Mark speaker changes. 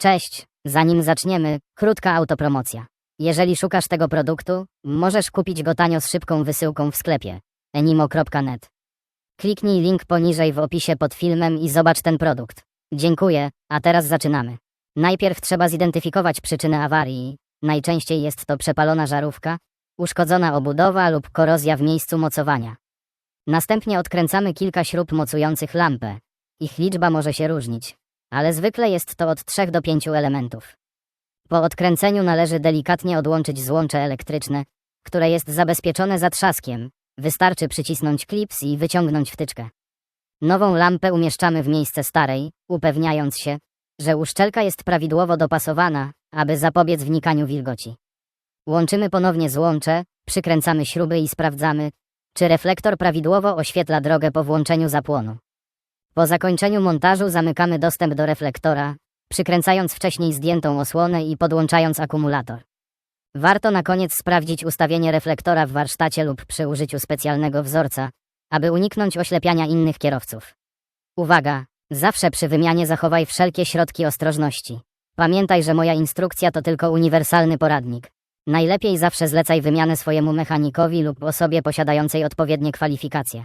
Speaker 1: Cześć, zanim zaczniemy, krótka autopromocja. Jeżeli szukasz tego produktu, możesz kupić go tanio z szybką wysyłką w sklepie enimo.net. Kliknij link poniżej w opisie pod filmem i zobacz ten produkt. Dziękuję, a teraz zaczynamy. Najpierw trzeba zidentyfikować przyczynę awarii. Najczęściej jest to przepalona żarówka, uszkodzona obudowa lub korozja w miejscu mocowania. Następnie odkręcamy kilka śrub mocujących lampę. Ich liczba może się różnić, ale zwykle jest to od 3 do 5 elementów. Po odkręceniu należy delikatnie odłączyć złącze elektryczne, które jest zabezpieczone zatrzaskiem. Wystarczy przycisnąć klips i wyciągnąć wtyczkę. Nową lampę umieszczamy w miejsce starej, upewniając się, że uszczelka jest prawidłowo dopasowana, aby zapobiec wnikaniu wilgoci. Łączymy ponownie złącze, przykręcamy śruby i sprawdzamy, czy reflektor prawidłowo oświetla drogę po włączeniu zapłonu. Po zakończeniu montażu zamykamy dostęp do reflektora, przykręcając wcześniej zdjętą osłonę i podłączając akumulator. Warto na koniec sprawdzić ustawienie reflektora w warsztacie lub przy użyciu specjalnego wzorca, aby uniknąć oślepiania innych kierowców. Uwaga! Zawsze przy wymianie zachowaj wszelkie środki ostrożności. Pamiętaj, że moja instrukcja to tylko uniwersalny poradnik. Najlepiej zawsze zlecaj wymianę swojemu mechanikowi lub osobie posiadającej odpowiednie kwalifikacje.